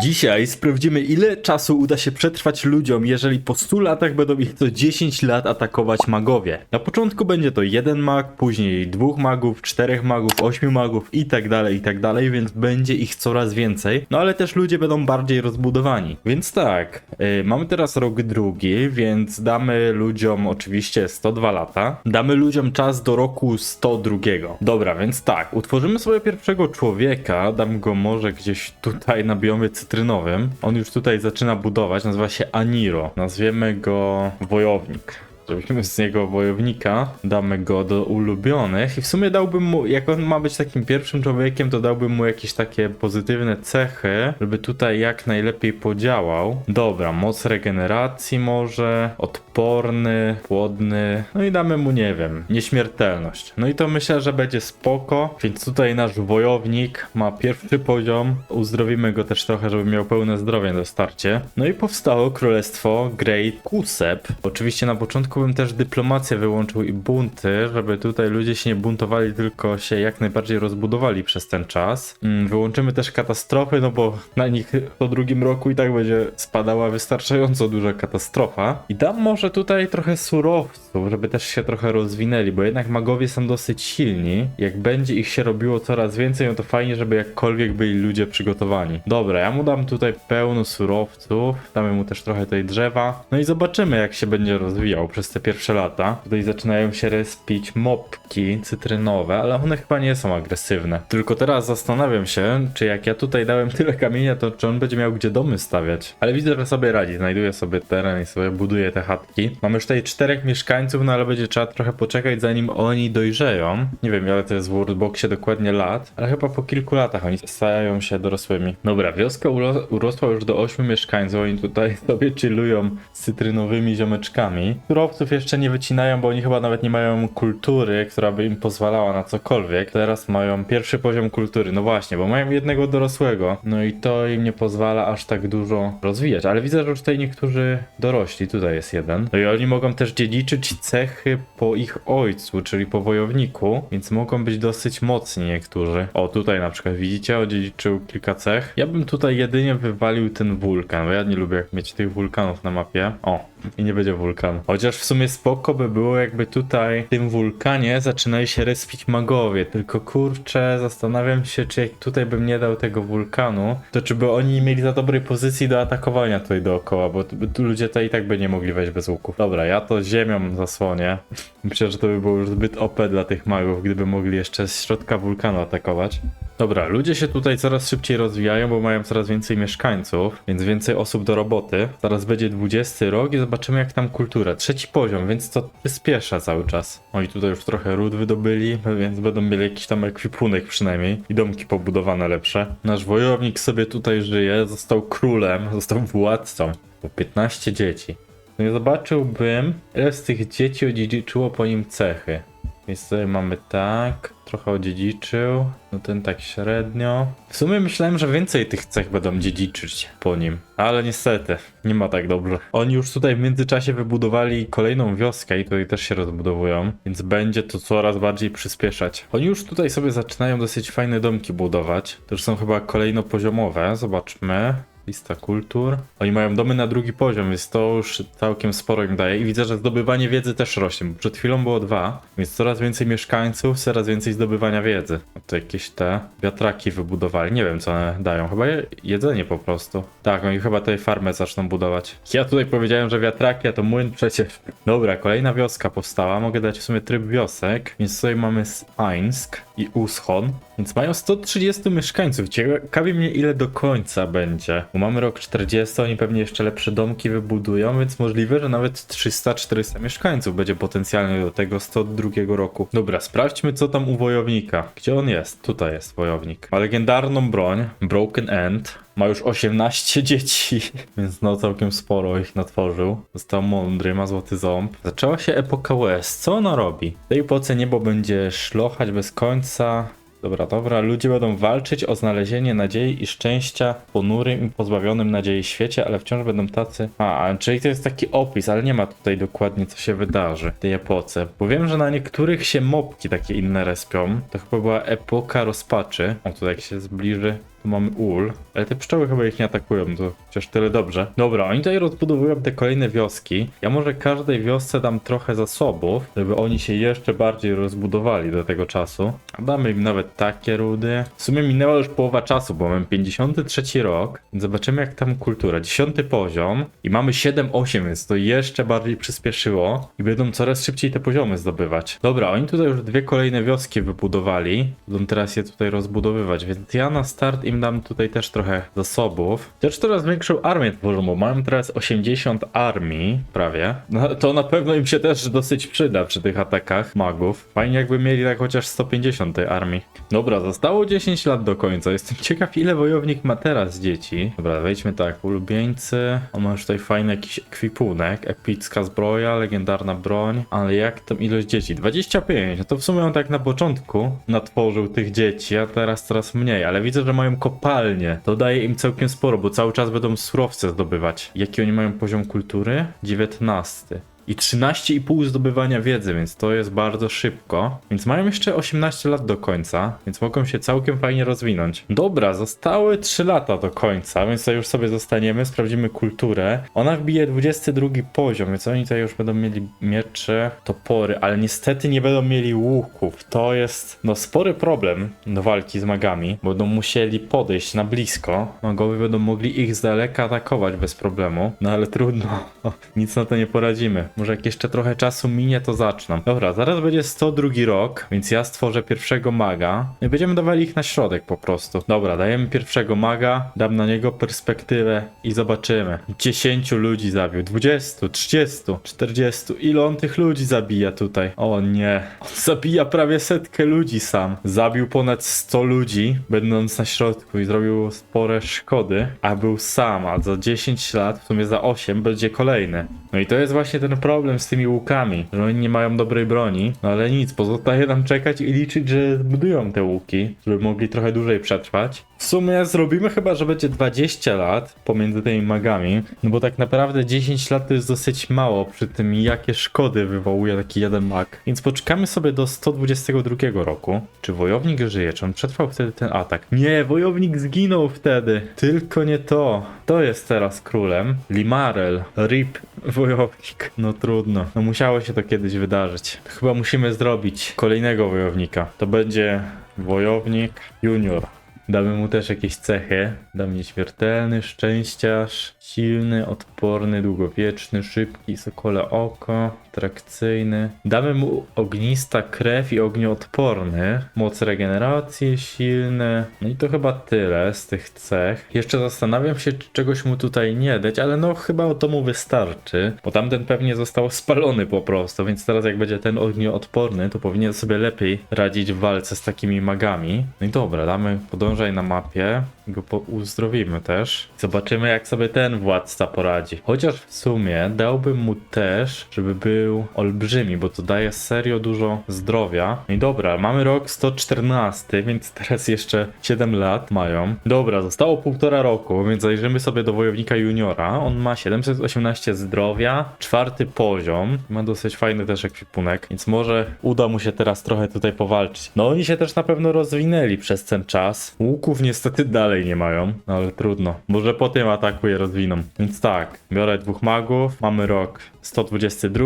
Dzisiaj sprawdzimy, ile czasu uda się przetrwać ludziom, jeżeli po 100 latach będą ich co 10 lat atakować magowie. Na początku będzie to jeden mag, później dwóch magów, czterech magów, ośmiu magów i tak dalej, i tak dalej, więc będzie ich coraz więcej. No ale też ludzie będą bardziej rozbudowani. Więc tak, yy, mamy teraz rok drugi, więc damy ludziom oczywiście 102 lata. Damy ludziom czas do roku 102. Dobra, więc tak, utworzymy sobie pierwszego człowieka, dam go może gdzieś tutaj na biomie cytrynowym. On już tutaj zaczyna budować, nazywa się Aniro. Nazwiemy go Wojownik. Zrobimy z niego wojownika, damy go do ulubionych i w sumie dałbym mu, jak on ma być takim pierwszym człowiekiem, to dałbym mu jakieś takie pozytywne cechy, żeby tutaj jak najlepiej podziałał. Dobra, moc regeneracji może, odporny, płodny, no i damy mu, nie wiem, nieśmiertelność. No i to myślę, że będzie spoko, więc tutaj nasz wojownik ma pierwszy poziom, uzdrowimy go też trochę, żeby miał pełne zdrowie na starcie. No i powstało królestwo Great Kusep. Oczywiście na początku bym też dyplomację wyłączył i bunty, żeby tutaj ludzie się nie buntowali, tylko się jak najbardziej rozbudowali przez ten czas. Mm, Wyłączymy też katastrofy, no bo na nich po drugim roku i tak będzie spadała wystarczająco duża katastrofa. I dam może tutaj trochę surowców, żeby też się trochę rozwinęli, bo jednak magowie są dosyć silni. Jak będzie ich się robiło coraz więcej, no to fajnie, żeby jakkolwiek byli ludzie przygotowani. Dobra, ja mu dam tutaj pełno surowców, damy mu też trochę tej drzewa. No i zobaczymy, jak się będzie rozwijał przez te pierwsze lata. Tutaj zaczynają się respić mopki cytrynowe, ale one chyba nie są agresywne. Tylko teraz zastanawiam się, czy jak ja tutaj dałem tyle kamienia, to czy on będzie miał gdzie domy stawiać. Ale widzę, że sobie radzi, znajduje sobie teren i sobie buduje te chatki. Mamy już tutaj czterech mieszkańców, no ale będzie trzeba trochę poczekać, zanim oni dojrzeją. Nie wiem, ale to jest w Worldboxie dokładnie lat, ale chyba po kilku latach oni stają się dorosłymi. Dobra, wioska uro- urosła już do 8 mieszkańców, oni tutaj sobie chillują z cytrynowymi ziomeczkami. Surowców jeszcze nie wycinają, bo oni chyba nawet nie mają kultury, która by im pozwalała na cokolwiek. Teraz mają pierwszy poziom kultury, no właśnie, bo mają jednego dorosłego. No i to im nie pozwala aż tak dużo rozwijać, ale widzę, że tutaj niektórzy dorośli, tutaj jest jeden. No i oni mogą też dziedziczyć cechy po ich ojcu, czyli po wojowniku, więc mogą być dosyć mocni niektórzy. O, tutaj na przykład widzicie, odziedziczył kilka cech. Ja bym tutaj jedynie wywalił ten wulkan, bo ja nie lubię jak mieć tych wulkanów na mapie. O, i nie będzie wulkanu. Chociaż w sumie spoko by było, jakby tutaj w tym wulkanie zaczynali się respić magowie. Tylko kurczę, zastanawiam się, czy jak tutaj bym nie dał tego wulkanu, to czy by oni mieli za dobrej pozycji do atakowania tutaj dookoła, bo tu ludzie to i tak by nie mogli wejść bez łuków. Dobra, ja to ziemią zasłonię. Myślę, że to by było już zbyt OP dla tych magów, gdyby mogli jeszcze z środka wulkanu atakować. Dobra, ludzie się tutaj coraz szybciej rozwijają, bo mają coraz więcej mieszkańców, więc więcej osób do roboty. Zaraz będzie 20 rok i zobaczymy jak tam kultura. Trzeci poziom, więc to przyspiesza cały czas. Oni tutaj już trochę ród wydobyli, więc będą mieli jakiś tam ekwipunek przynajmniej i domki pobudowane lepsze. Nasz wojownik sobie tutaj żyje, został królem, został władcą. Po 15 dzieci. No i zobaczyłbym, ile z tych dzieci odziedziczyło po nim cechy. Więc tutaj mamy tak, trochę odziedziczył, no ten tak średnio. W sumie myślałem, że więcej tych cech będą dziedziczyć po nim, ale niestety, nie ma tak dobrze. Oni już tutaj w międzyczasie wybudowali kolejną wioskę i tutaj też się rozbudowują, więc będzie to coraz bardziej przyspieszać. Oni już tutaj sobie zaczynają dosyć fajne domki budować, to już są chyba kolejnopoziomowe, zobaczmy. Lista kultur. Oni mają domy na drugi poziom, więc to już całkiem sporo im daje. I widzę, że zdobywanie wiedzy też rośnie, bo przed chwilą było dwa, więc coraz więcej mieszkańców, coraz więcej zdobywania wiedzy. A to jakieś te wiatraki wybudowali. Nie wiem, co one dają. Chyba je- jedzenie po prostu. Tak, oni chyba tutaj farmę zaczną budować. Ja tutaj powiedziałem, że wiatraki, a to młyn przecież. Dobra, kolejna wioska powstała. Mogę dać w sumie tryb wiosek, więc tutaj mamy Spańsk i Uschon. Więc mają 130 mieszkańców. Ciekawi mnie ile do końca będzie. Bo mamy rok 40, oni pewnie jeszcze lepsze domki wybudują, więc możliwe, że nawet 300-400 mieszkańców będzie potencjalnie do tego 102 roku. Dobra, sprawdźmy co tam u wojownika. Gdzie on jest? Tutaj jest wojownik. Ma legendarną broń, Broken End. Ma już 18 dzieci, więc no całkiem sporo ich natworzył. Został mądry, ma złoty ząb. Zaczęła się epoka West. Co ona robi? W tej epoce niebo będzie szlochać bez końca. Dobra, dobra, ludzie będą walczyć o znalezienie nadziei i szczęścia w ponurym i pozbawionym nadziei świecie, ale wciąż będą tacy. A, a, czyli to jest taki opis, ale nie ma tutaj dokładnie co się wydarzy w tej epoce. Bo wiem, że na niektórych się mopki takie inne respią. To chyba była epoka rozpaczy. O, tutaj jak się zbliży Tu mamy ul, ale te pszczoły chyba ich nie atakują, to chociaż tyle dobrze. Dobra, oni tutaj rozbudowują te kolejne wioski. Ja może każdej wiosce dam trochę zasobów, żeby oni się jeszcze bardziej rozbudowali do tego czasu. A Damy im nawet takie rudy. W sumie minęła już połowa czasu, bo mamy 53 rok. Zobaczymy jak tam kultura. 10 poziom i mamy 7-8, więc to jeszcze bardziej przyspieszyło i będą coraz szybciej te poziomy zdobywać. Dobra, oni tutaj już dwie kolejne wioski wybudowali. Będą teraz je tutaj rozbudowywać, więc ja na start im dam tutaj też trochę zasobów. Też coraz większą armię tworzą, bo mam teraz 80 armii prawie. No, to na pewno im się też dosyć przyda przy tych atakach magów. Fajnie jakby mieli tak chociaż 150 tej armii. Dobra, zostało 10 lat do końca. Jestem ciekaw ile wojownik ma teraz dzieci. Dobra, wejdźmy tak, ulubieńcy. On ma już tutaj fajny jakiś ekwipunek. Epicka zbroja, legendarna broń. Ale jak tam ilość dzieci? 25. No to w sumie on tak na początku natworzył tych dzieci, a teraz coraz mniej. Ale widzę, że mają kopalnie. To daje im całkiem sporo, bo cały czas będą surowce zdobywać. Jaki oni mają poziom kultury? 19 i 13,5 zdobywania wiedzy, więc to jest bardzo szybko. Więc mają jeszcze 18 lat do końca, więc mogą się całkiem fajnie rozwinąć. Dobra, zostały 3 lata do końca, więc to już sobie zostaniemy, sprawdzimy kulturę. Ona wbije 22 poziom, więc oni tutaj już będą mieli miecze, topory, ale niestety nie będą mieli łuków. To jest no spory problem do walki z magami, bo będą musieli podejść na blisko. Magowie będą mogli ich z daleka atakować bez problemu, no ale trudno, nic na to nie poradzimy. Może jak jeszcze trochę czasu minie, to zaczną. Dobra, zaraz będzie 102 rok, więc ja stworzę pierwszego maga. I będziemy dawali ich na środek po prostu. Dobra, dajemy pierwszego maga, dam na niego perspektywę i zobaczymy. 10 ludzi zabił, 20, 30, 40. Ile on tych ludzi zabija tutaj? O nie. On zabija prawie setkę ludzi sam. Zabił ponad 100 ludzi, będąc na środku i zrobił spore szkody, a był sam, a za 10 lat, w sumie za 8, będzie kolejny. No i to jest właśnie ten problem z tymi łukami, że oni nie mają dobrej broni, no ale nic, pozostaje nam czekać i liczyć, że zbudują te łuki, żeby mogli trochę dłużej przetrwać. W sumie zrobimy chyba, że będzie 20 lat pomiędzy tymi magami, no bo tak naprawdę 10 lat to jest dosyć mało przy tym, jakie szkody wywołuje taki jeden mag. Więc poczekamy sobie do 122 roku. Czy wojownik żyje? Czy on przetrwał wtedy ten atak? Nie, wojownik zginął wtedy. Tylko nie to. To jest teraz królem. Limarel. Rip. Wojownik. No trudno. No musiało się to kiedyś wydarzyć. Chyba musimy zrobić kolejnego wojownika. To będzie wojownik junior. Damy mu też jakieś cechy. Damy nieśmiertelny, szczęściarz, silny, odporny, długowieczny, szybki, sokole oko, trakcyjny. Damy mu ognista krew i ognioodporny, moc regeneracji, silny. No i to chyba tyle z tych cech. Jeszcze zastanawiam się, czy czegoś mu tutaj nie dać, ale no chyba to mu wystarczy, bo tamten pewnie został spalony po prostu, więc teraz jak będzie ten ognioodporny, to powinien sobie lepiej radzić w walce z takimi magami. No i dobra, damy podążaj na mapie, go po- uzdrowimy też. Zobaczymy jak sobie ten władca poradzi. Chociaż w sumie dałbym mu też, żeby był olbrzymi, bo to daje serio dużo zdrowia. No i dobra, mamy rok 114, więc teraz jeszcze 7 lat mają. Dobra, zostało półtora roku, więc zajrzymy sobie do wojownika juniora. On ma 718 zdrowia, czwarty poziom. Ma dosyć fajny też ekwipunek, więc może uda mu się teraz trochę tutaj powalczyć. No oni się też na pewno rozwinęli przez ten czas. Łuków niestety dalej nie mają, no ale trudno. Może po tym ataku je rozwiną. Więc tak, biorę dwóch magów, mamy rok 122,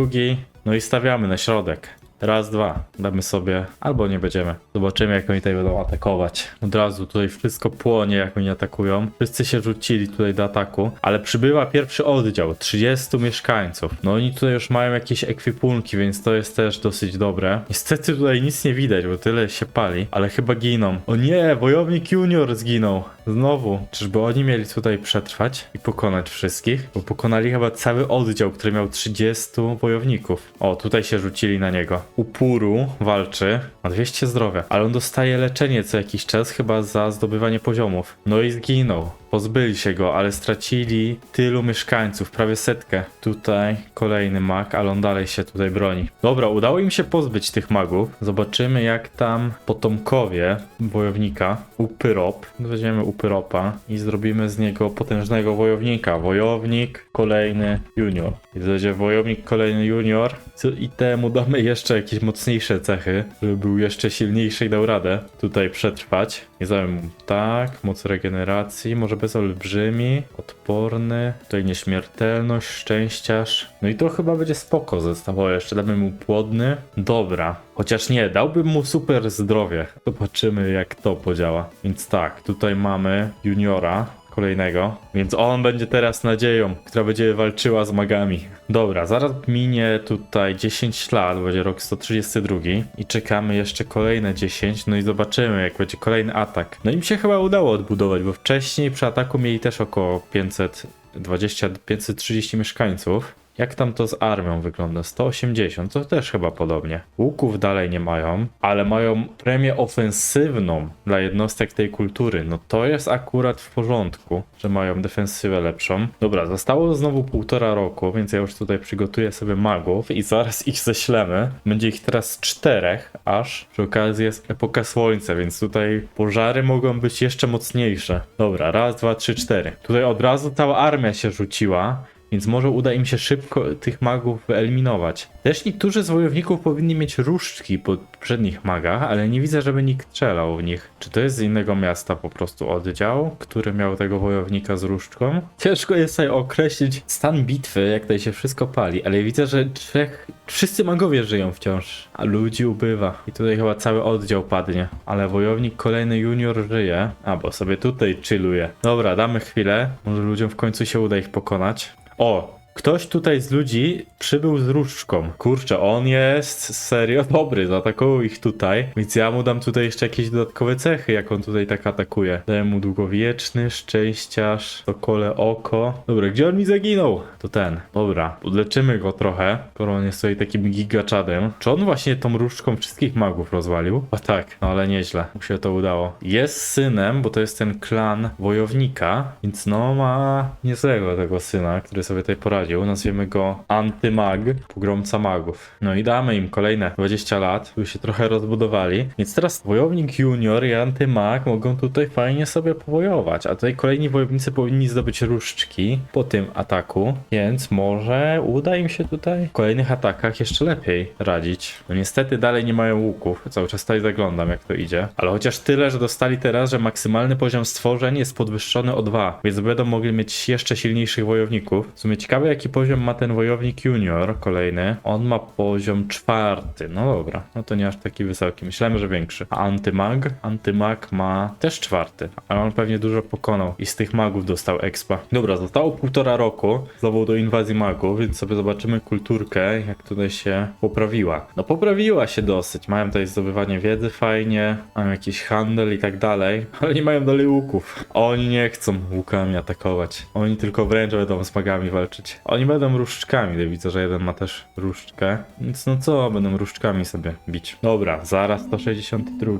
no i stawiamy na środek. Raz, dwa. Damy sobie, albo nie będziemy. Zobaczymy, jak oni tutaj będą atakować. Od razu tutaj wszystko płonie, jak oni atakują. Wszyscy się rzucili tutaj do ataku, ale przybyła pierwszy oddział, 30 mieszkańców. No oni tutaj już mają jakieś ekwipunki, więc to jest też dosyć dobre. Niestety tutaj nic nie widać, bo tyle się pali, ale chyba giną. O nie, wojownik junior zginął. Znowu. Czyżby oni mieli tutaj przetrwać i pokonać wszystkich? Bo pokonali chyba cały oddział, który miał 30 wojowników. O, tutaj się rzucili na niego. Upuru walczy, ma 200 zdrowia, ale on dostaje leczenie co jakiś czas, chyba za zdobywanie poziomów. No i zginął. Pozbyli się go, ale stracili tylu mieszkańców, prawie setkę. Tutaj kolejny mag, ale on dalej się tutaj broni. Dobra, udało im się pozbyć tych magów. Zobaczymy jak tam potomkowie wojownika, Upyrop, weźmiemy Upyropa i zrobimy z niego potężnego wojownika. Wojownik, kolejny junior. I to będzie wojownik, kolejny junior i temu damy jeszcze jakieś mocniejsze cechy, żeby był jeszcze silniejszy i dał radę tutaj przetrwać. Nie znamy mu tak, moc regeneracji, może bez olbrzymi, odporny, tutaj nieśmiertelność, szczęściarz. No i to chyba będzie spoko zestawowo, jeszcze damy mu płodny. Dobra, chociaż nie, dałbym mu super zdrowie. Zobaczymy jak to podziała. Więc tak, tutaj mamy juniora, kolejnego, więc on będzie teraz nadzieją, która będzie walczyła z magami. Dobra, zaraz minie tutaj 10 lat, będzie rok 132 i czekamy jeszcze kolejne 10, no i zobaczymy jak będzie kolejny atak. No im się chyba udało odbudować, bo wcześniej przy ataku mieli też około 520-530 mieszkańców. Jak tam to z armią wygląda? 180, to też chyba podobnie. Łuków dalej nie mają, ale mają premię ofensywną dla jednostek tej kultury. No to jest akurat w porządku, że mają defensywę lepszą. Dobra, zostało znowu półtora roku, więc ja już tutaj przygotuję sobie magów i zaraz ich ześlemy. Będzie ich teraz czterech, aż przy okazji jest epoka słońca, więc tutaj pożary mogą być jeszcze mocniejsze. Dobra, raz, dwa, trzy, cztery. Tutaj od razu cała armia się rzuciła. Więc może uda im się szybko tych magów wyeliminować. Też niektórzy z wojowników powinni mieć różdżki po przednich magach, ale nie widzę, żeby nikt strzelał w nich. Czy to jest z innego miasta po prostu oddział, który miał tego wojownika z różdżką? Ciężko jest sobie określić stan bitwy, jak tutaj się wszystko pali, ale widzę, że trzech, wszyscy magowie żyją wciąż, a ludzi ubywa. I tutaj chyba cały oddział padnie. Ale wojownik kolejny junior żyje, a bo sobie tutaj chilluje. Dobra, damy chwilę, może ludziom w końcu się uda ich pokonać. O, ktoś tutaj z ludzi przybył z różdżką. Kurczę, on jest serio dobry, zaatakował ich tutaj, więc ja mu dam tutaj jeszcze jakieś dodatkowe cechy, jak on tutaj tak atakuje. Daję mu długowieczny, szczęściarz, sokole oko. Dobra, gdzie on mi zaginął? To ten. Dobra, podleczymy go trochę, skoro on jest tutaj takim gigaczadem. Czy on właśnie tą różdżką wszystkich magów rozwalił? A tak, no ale nieźle, mu się to udało. Jest synem, bo to jest ten klan wojownika, więc no ma niezłego tego syna, który sobie tutaj poradził. Nazwiemy go Antymag, pogromca magów. No i damy im kolejne 20 lat, by się trochę rozbudowali. Więc teraz wojownik junior i Antymag mogą tutaj fajnie sobie powojować, a tutaj kolejni wojownicy powinni zdobyć różdżki po tym ataku, więc może uda im się tutaj w kolejnych atakach jeszcze lepiej radzić. No niestety dalej nie mają łuków, cały czas tutaj zaglądam jak to idzie, ale chociaż tyle, że dostali teraz, że maksymalny poziom stworzeń jest podwyższony o 2, więc będą mogli mieć jeszcze silniejszych wojowników. W sumie ciekawe jaki poziom ma ten wojownik junior kolejny. On ma poziom czwarty, no dobra, no to nie aż taki wysoki, myślałem, że większy. A antymag? Antymag ma też czwarty, ale on pewnie dużo pokonał i z tych magów dostał expa. Dobra, zostało półtora roku, znowu do inwazji magów, więc sobie zobaczymy kulturkę, jak tutaj się poprawiła. No poprawiła się dosyć, mają tutaj zdobywanie wiedzy fajnie, mają jakiś handel i tak dalej, ale nie mają dalej łuków. Oni nie chcą łukami atakować, oni tylko wręcz będą z magami walczyć. Oni będą różdżkami, widzę, że jeden ma też różdżkę, więc no co, będą różdżkami sobie bić. Dobra, zaraz 162.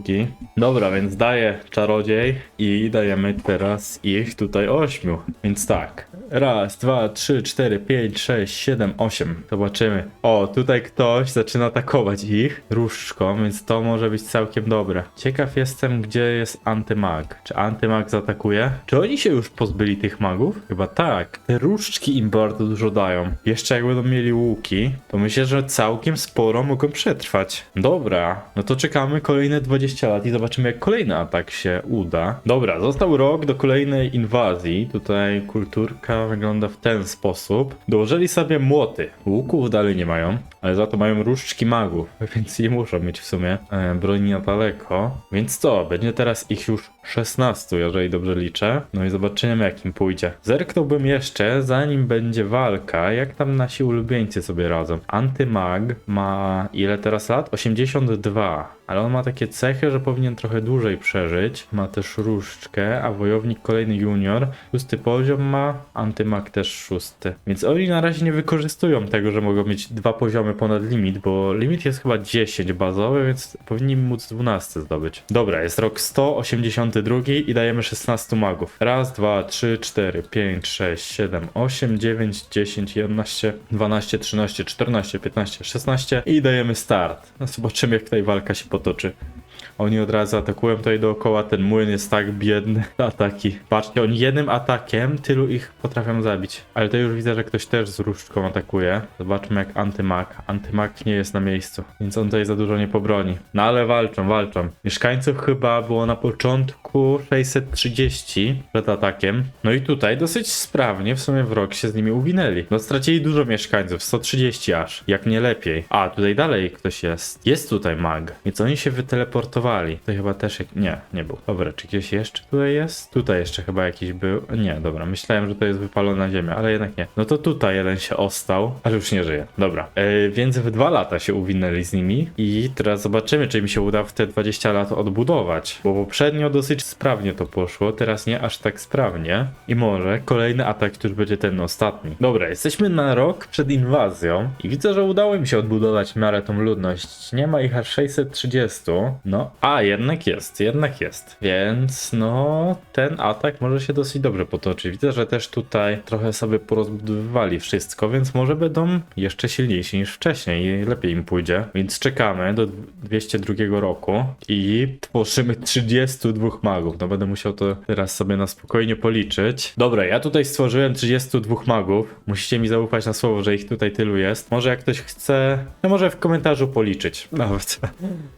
Dobra, więc daję czarodziej i dajemy teraz ich tutaj ośmiu. Więc tak, raz, dwa, trzy, cztery, pięć, sześć, siedem, osiem. Zobaczymy. O, tutaj ktoś zaczyna atakować ich różdżką, więc to może być całkiem dobre. Ciekaw jestem, gdzie jest antymag. Czy antymag zaatakuje? Czy oni się już pozbyli tych magów? Chyba tak. Te różdżki im bardzo dużo dają. Jeszcze jak będą mieli łuki, to myślę, że całkiem sporo mogą przetrwać. Dobra, no to czekamy kolejne 20 lat i zobaczymy, jak kolejny atak się uda. Dobra, został rok do kolejnej inwazji. Tutaj kulturka wygląda w ten sposób. Dołożyli sobie młoty. Łuków dalej nie mają, ale za to mają różdżki magów, więc nie muszą mieć w sumie e, broni na daleko. Więc co, będzie teraz ich już 16, jeżeli dobrze liczę. No i zobaczymy, jak im pójdzie. Zerknąłbym jeszcze, zanim będzie walka, jak tam nasi ulubieńcy sobie radzą. Antymag ma ile teraz lat? 82. Ale on ma takie cechy, że powinien trochę dłużej przeżyć. Ma też różdżkę, a wojownik kolejny junior. Szósty poziom ma, antymak też szósty. Więc oni na razie nie wykorzystują tego, że mogą mieć dwa poziomy ponad limit, bo limit jest chyba 10 bazowy, więc powinni móc 12 zdobyć. Dobra, jest rok 182 i dajemy 16 magów. Raz, dwa, trzy, cztery, pięć, sześć, siedem, osiem, dziewięć, dziesięć, 11, 12, 13, 14, 15, 16 i dajemy start. No zobaczymy jak tutaj walka się potoczy. Oni od razu atakują tutaj dookoła, ten młyn jest tak biedny. Ataki. Patrzcie, oni jednym atakiem tylu ich potrafią zabić. Ale to już widzę, że ktoś też z różdżką atakuje. Zobaczmy jak antymak. Antymak nie jest na miejscu, więc on tutaj za dużo nie pobroni. No ale walczą, walczą. Mieszkańców chyba było na początku 630 przed atakiem. No i tutaj dosyć sprawnie w sumie w rok się z nimi uwinęli. No stracili dużo mieszkańców, 130 aż, jak nie lepiej. A, tutaj dalej ktoś jest. Jest tutaj mag, więc oni się wyteleportowali. To chyba też, jak... nie, nie był. Dobra, czy gdzieś jeszcze tutaj jest? Tutaj jeszcze chyba jakiś był. Nie, dobra, myślałem, że to jest wypalona ziemia, ale jednak nie. No to tutaj jeden się ostał, ale już nie żyje. Dobra, e, więc w dwa lata się uwinęli z nimi i teraz zobaczymy, czy mi się uda w te 20 lat odbudować, bo poprzednio dosyć sprawnie to poszło, teraz nie aż tak sprawnie i może kolejny atak już będzie ten ostatni. Dobra, jesteśmy na rok przed inwazją i widzę, że udało mi się odbudować miarę tą ludność. Nie ma ich aż 630, no, a jednak jest, jednak jest, więc no, ten atak może się dosyć dobrze potoczyć. Widzę, że też tutaj trochę sobie porozbudowywali wszystko, więc może będą jeszcze silniejsi niż wcześniej i lepiej im pójdzie. Więc czekamy do 202 roku i tworzymy 32 magów. No będę musiał to teraz sobie na spokojnie policzyć. Dobra, ja tutaj stworzyłem 32 magów. Musicie mi zaufać na słowo, że ich tutaj tylu jest. Może jak ktoś chce, no może w komentarzu policzyć. Nawet.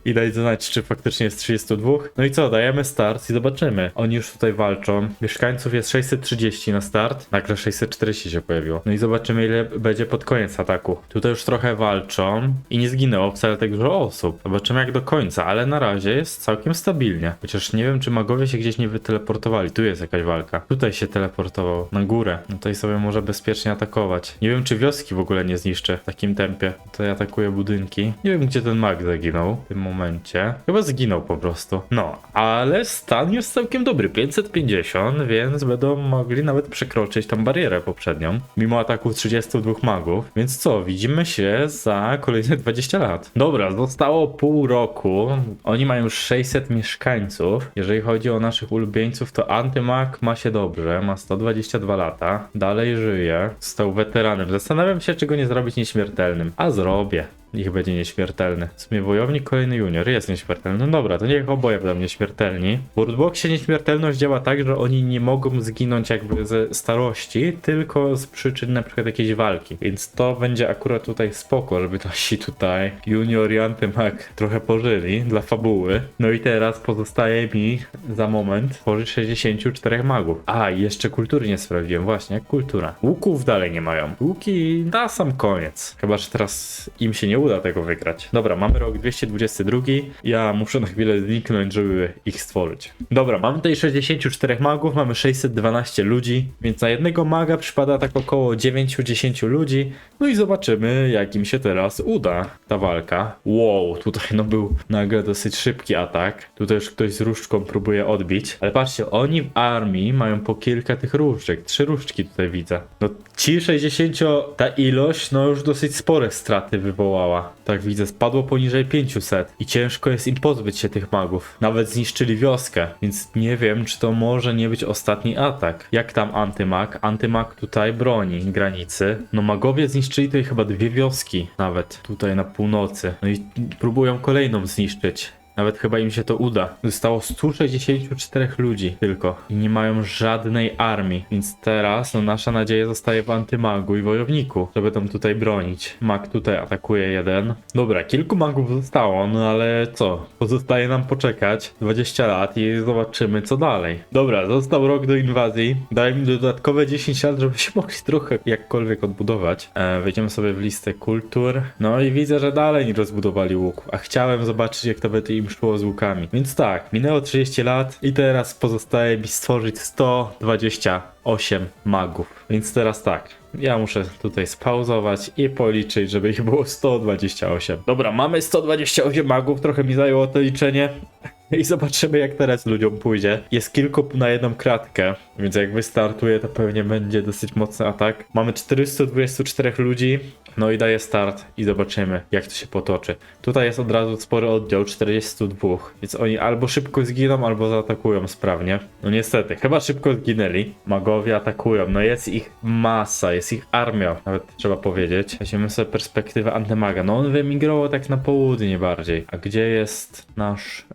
I dać znać, czy faktycznie jest 32. No i co, dajemy start i zobaczymy. Oni już tutaj walczą. Mieszkańców jest 630 na start. Nagle 640 się pojawiło. No i zobaczymy, ile będzie pod koniec ataku. Tutaj już trochę walczą i nie zginęło wcale tak dużo osób. Zobaczymy jak do końca, ale na razie jest całkiem stabilnie. Chociaż nie wiem, czy magowie się gdzieś nie wyteleportowali. Tu jest jakaś walka. Tutaj się teleportował na górę. No tutaj sobie może bezpiecznie atakować. Nie wiem, czy wioski w ogóle nie zniszczę w takim tempie. Tutaj atakuje budynki. Nie wiem, gdzie ten mag zaginął w tym momencie. Chyba zginął po prostu. No, ale stan jest całkiem dobry. 550, więc będą mogli nawet przekroczyć tą barierę poprzednią. Mimo ataku 32 magów. Więc co, widzimy się za kolejne 20 lat. Dobra, zostało pół roku. Oni mają już 600 mieszkańców. Jeżeli chodzi o naszych ulubieńców, to Antymag ma się dobrze. Ma 122 lata. Dalej żyje. Został weteranem. Zastanawiam się, czy go nie zrobić nieśmiertelnym. A zrobię. Niech będzie nieśmiertelny. W sumie wojownik kolejny junior jest nieśmiertelny. No dobra, to niech oboje będą nieśmiertelni. W Worldboxie nieśmiertelność działa tak, że oni nie mogą zginąć jakby ze starości, tylko z przyczyn na przykład jakiejś walki. Więc to będzie akurat tutaj spoko, żeby nasi tutaj junior i antymak trochę pożyli dla fabuły. No i teraz pozostaje mi za moment tworzyć 64 magów. A, jeszcze kultury nie sprawdziłem. Właśnie, kultura. Łuków dalej nie mają. Łuki na sam koniec. Chyba, że teraz im się nie uda tego wygrać. Dobra, mamy rok 222. Ja muszę na chwilę zniknąć, żeby ich stworzyć. Dobra, mamy tutaj 64 magów, mamy 612 ludzi, więc na jednego maga przypada tak około 9-10 ludzi. No i zobaczymy, jak im się teraz uda ta walka. Wow, tutaj no był nagle dosyć szybki atak. Tutaj już ktoś z różdżką próbuje odbić. Ale patrzcie, oni w armii mają po kilka tych różdżek. Trzy różdżki tutaj widzę. No ci 60, ta ilość, no już dosyć spore straty wywołała. Tak widzę, spadło poniżej 500 i ciężko jest im pozbyć się tych magów. Nawet zniszczyli wioskę, więc nie wiem, czy to może nie być ostatni atak. Jak tam antymag? Antymag tutaj broni granicy. No magowie zniszczyli tutaj chyba dwie wioski, nawet tutaj na północy. No i próbują kolejną zniszczyć. Nawet chyba im się to uda. Zostało 164 ludzi tylko i nie mają żadnej armii, więc teraz no, nasza nadzieja zostaje w antymagu i wojowniku, że będą tutaj bronić. Mag tutaj atakuje jeden. Dobra, kilku magów zostało, no ale co? Pozostaje nam poczekać 20 lat i zobaczymy co dalej. Dobra, został rok do inwazji. Daj mi dodatkowe 10 lat, żeby się mogli trochę jakkolwiek odbudować. E, wejdziemy sobie w listę kultur. No i widzę, że dalej nie rozbudowali łuku. A chciałem zobaczyć jak to będzie im im szło z łukami. Więc tak, minęło 30 lat i teraz pozostaje mi stworzyć 128 magów. Więc teraz tak, ja muszę tutaj spauzować i policzyć, żeby ich było 128. Dobra, mamy 128 magów, trochę mi zajęło to liczenie. I zobaczymy jak teraz ludziom pójdzie. Jest kilku na jedną kratkę, więc jak wystartuje to pewnie będzie dosyć mocny atak. Mamy 424 ludzi, no i daje start i zobaczymy jak to się potoczy. Tutaj jest od razu spory oddział 42, więc oni albo szybko zginą, albo zaatakują sprawnie. No niestety, chyba szybko zginęli. Magowie atakują, no jest ich masa, jest ich armia, nawet trzeba powiedzieć. Weźmiemy sobie perspektywę antymaga. No on wyemigrował tak na południe bardziej. A gdzie jest nasz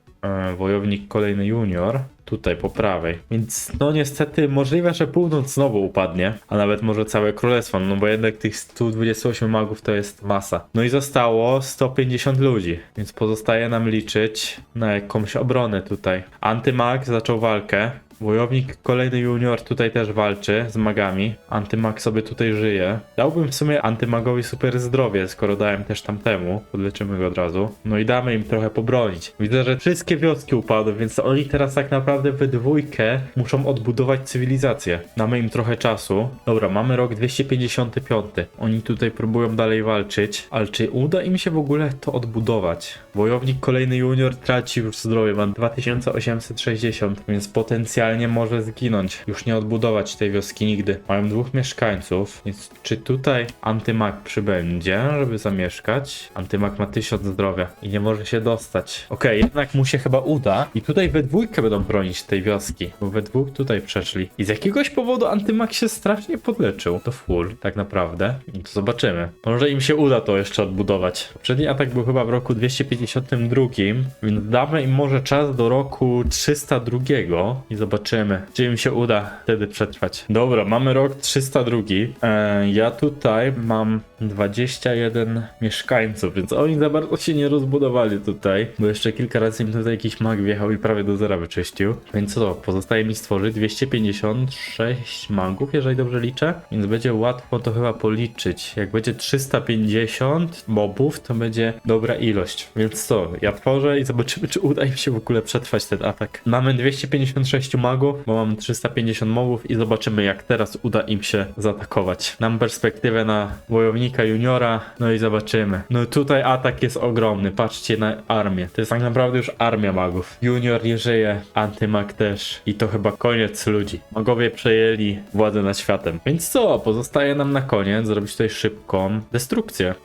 wojownik kolejny junior? Tutaj po prawej. Więc no niestety możliwe, że północ znowu upadnie, a nawet może całe królestwo, no bo jednak tych 128 magów to jest masa. No i zostało 150 ludzi, więc pozostaje nam liczyć na jakąś obronę tutaj. Antymag zaczął walkę. Wojownik kolejny junior tutaj też walczy z magami. Antymag sobie tutaj żyje. Dałbym w sumie antymagowi super zdrowie, skoro dałem też tamtemu. Podleczymy go od razu. No i damy im trochę pobronić. Widzę, że wszystkie wioski upadły, więc oni teraz tak naprawdę we dwójkę muszą odbudować cywilizację. Damy im trochę czasu. Dobra, mamy rok 255. Oni tutaj próbują dalej walczyć, ale czy uda im się w ogóle to odbudować? Wojownik kolejny junior traci już zdrowie, ma 2860, więc potencjalnie może zginąć. Już nie odbudować tej wioski nigdy. Mają dwóch mieszkańców, więc czy tutaj antymag przybędzie, żeby zamieszkać? Antymag ma 1000 zdrowia i nie może się dostać. Okej, jednak mu się chyba uda i tutaj we dwójkę będą bronić tej wioski, bo we dwóch tutaj przeszli. I z jakiegoś powodu antymag się strasznie podleczył. To full, tak naprawdę. I to zobaczymy. Może im się uda to jeszcze odbudować. Poprzedni atak był chyba w roku 252, więc damy im może czas do roku 302 i zobaczymy, czy im się uda wtedy przetrwać. Dobra, mamy rok 302. E, ja tutaj mam 21 mieszkańców, więc oni za bardzo się nie rozbudowali tutaj, bo jeszcze kilka razy im tutaj jakiś mag wjechał i prawie do zera wyczyścił. Więc co, pozostaje mi stworzyć 256 magów, jeżeli dobrze liczę, więc będzie łatwo to chyba policzyć. Jak będzie 350 mobów, to będzie dobra ilość. Więc co, ja tworzę i zobaczymy, czy uda im się w ogóle przetrwać ten atak. Mamy 256 bo mam 350 mobów i zobaczymy, jak teraz uda im się zaatakować. Mam perspektywę na wojownika juniora, no i zobaczymy. No tutaj atak jest ogromny, patrzcie na armię. To jest tak naprawdę już armia magów. Junior nie żyje, antymag też i to chyba koniec ludzi. Magowie przejęli władzę nad światem. Więc co, pozostaje nam na koniec zrobić tutaj szybką destrukcję.